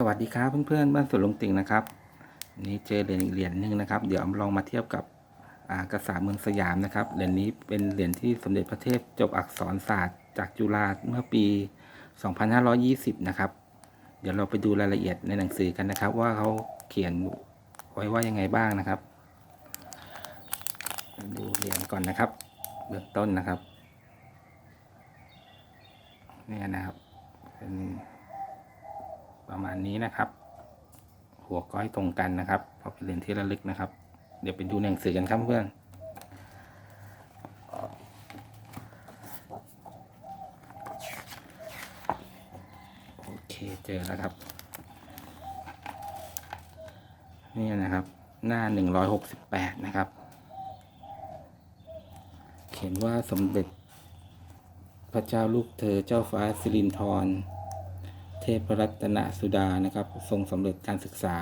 สวัสดีครับเพื่อนๆบ้านสวนลุงติ่งนะครับนนี้เจอเหรียญเหรียญหนึ่งนะครับ เดี๋ยวลองมาเทียบกับอ่ากษาเมืองสยามนะครับเหรียญนี้เป็นเหรียญที่สมเด็จพระเทพจบอักษรศาสตร์ จากจุฬาเมื่อปี 2520 นะครับ เดี๋ยวเราไปดูรายละเอียดในหนังสือกันนะครับ ว่าเขาเขียนไว้ว่ายังไงบ้างนะครับ ดูเหรียญก่อนนะครับเบื้องต้นนะครับเนี่ยนะครับเป็น ประมาณนี้นะครับ หัวก้อยตรงกันนะครับพราะเป็นเหรียญที่ระลึกนะครับ เดี๋ยวไปดูหนังสือกันครับเพื่อนโอเคเจอแล้วครับ นี่นะครับ หน้าหนึ่งร้อยหกสิบแปดนะครับ เขียนว่าสมเด็จพระเจ้าลูกเธอเจ้าฟ้าสิรินธร พรัตนสุดานะครับ ทรงสำเร็จการศึกษา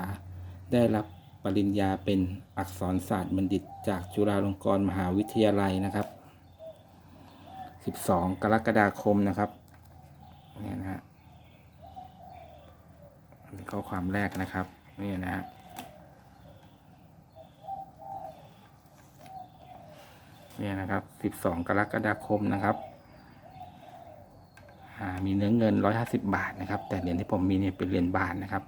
ได้รับปริญญาเป็นอักษรศาสตร์บัณฑิต จากจุฬาลงกรณ์มหาวิทยาลัยนะครับ 12 กรกฎาคมนะครับเนี่ยนะฮะข้อความแรกนะครับนี่นะฮะเนี่ยนะครับ 12 กรกฎาคมนะครับ มีเนื้อเงิน 150 บาทนะครับ แต่เหรียญที่ผมมีเนี่ยเป็นเหรียญบาทนะครับ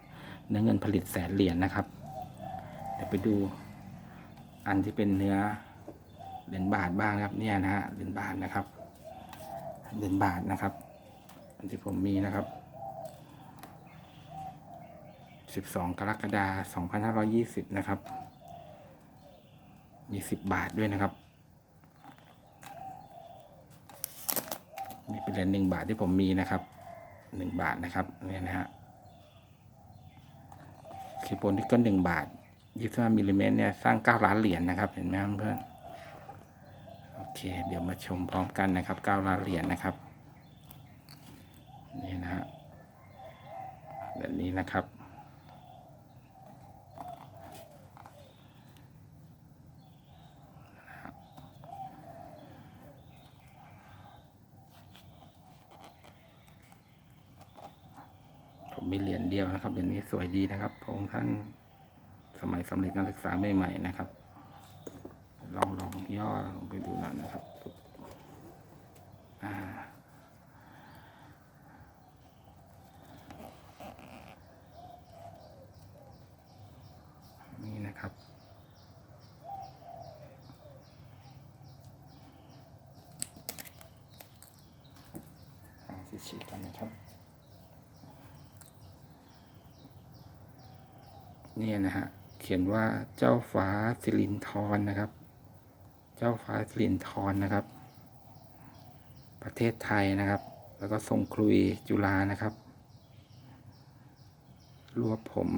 เนื้อเงินผลิตแสนเหรียญนะครับ เดี๋ยวไปดูอันที่เป็นเนื้อเหรียญบาทบ้างครับ เนี่ยนะฮะเหรียญบาทนะครับ เหรียญบาทนะครับ อันที่ผมมีนะครับ 12 กรกฎาคม 2520 นะครับ มี 10 บาทด้วยนะครับ เหรียญหนึ่งบาทที่ผมมีนะครับหนึ่งบาทนะครับเนี่ยนะฮะคีโปนที่ก็หนึ่งบาทยี่สิบห้ามิลลิเมตรเนี่ยสร้างเก้าล้านเหรียญนะครับ เห็นไหมครับเพื่อนโอเค เดี๋ยวมาชมพร้อมกันนะครับเก้าล้านเหรียญนะครับนี่นะฮะแบบนี้นะครับ มีเหรียญเดียวนะครับเหรียญนี้สวยดีนะครับพระองค์ท่านสมัยสำเร็จการศึกษาใหม่ๆนะครับ ลองลองย่อลงไปดูหน่อยนะครับนี่นะครับอ่าฉีกันนะครับ เนี่ยนะฮะเขียนว่าเจ้าฟ้าสิรินทรนะครับ เจ้าฟ้าสิรินทรนะครับ ประเทศไทยนะครับ แล้วก็ทรงครุยจุฬานะครับ รวบผม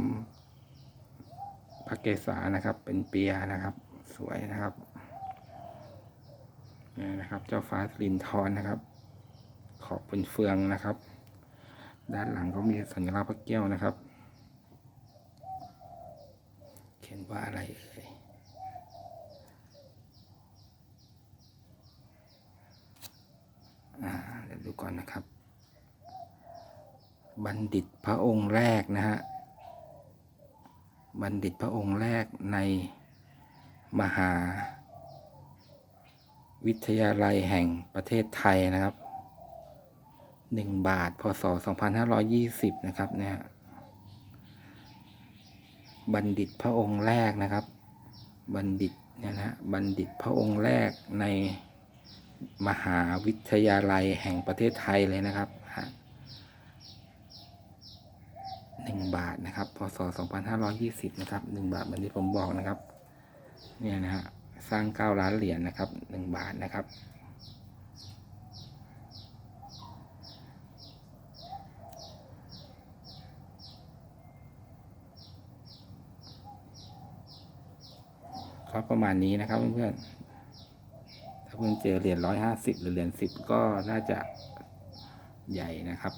พระเกศานะครับ เป็นเปียนะครับ สวยนะครับนี่นะครับ เจ้าฟ้าสิรินทรนะครับ ขอบเป็นเฟืองนะครับ ด้านหลังก็มีสัญลักษณ์พระแก้วนะครับ เขียนว่าอะไรเอ่ยเดี๋ยวดูก่อนนะครับ บัณฑิตพระองค์แรกนะฮะ บัณฑิตพระองค์แรกในมหา วิทยาลัยแห่งประเทศไทยนะครับหนึ่งบาท พศ 2520 นะครับเนี่ย บัณฑิตพระองค์แรกนะครับ บัณฑิตเนี่ยนะฮะบัณฑิตพระองค์แรกในมหาวิทยาลัยแห่งประเทศไทยเลยนะครับหนึ่งบาทนะครับ พศ 2520 นะครับหนึ่งบาทเหมือนที่ผมบอกนะครับ เนี่ยนะฮะ สร้าง9ล้านเหรียญนะครับหนึ่งบาทนะครับ ก็ประมาณนี้นะครับเพื่อนๆ ถ้าเพื่อนเจอเหรียญร้อยห้าสิบหรือเหรียญสิบก็น่าจะใหญ่นะครับ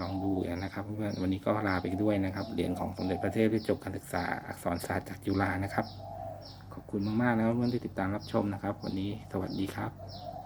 ลองดูกันนะครับเพื่อนๆ วันนี้ก็ลาไปด้วยนะครับ เหรียญของสมเด็จพระเทพที่จบการศึกษาอักษรศาสตร์จากจุฬานะครับ ขอบคุณมากๆนะครับเพื่อนที่ติดตามรับชมนะครับ วันนี้สวัสดีครับ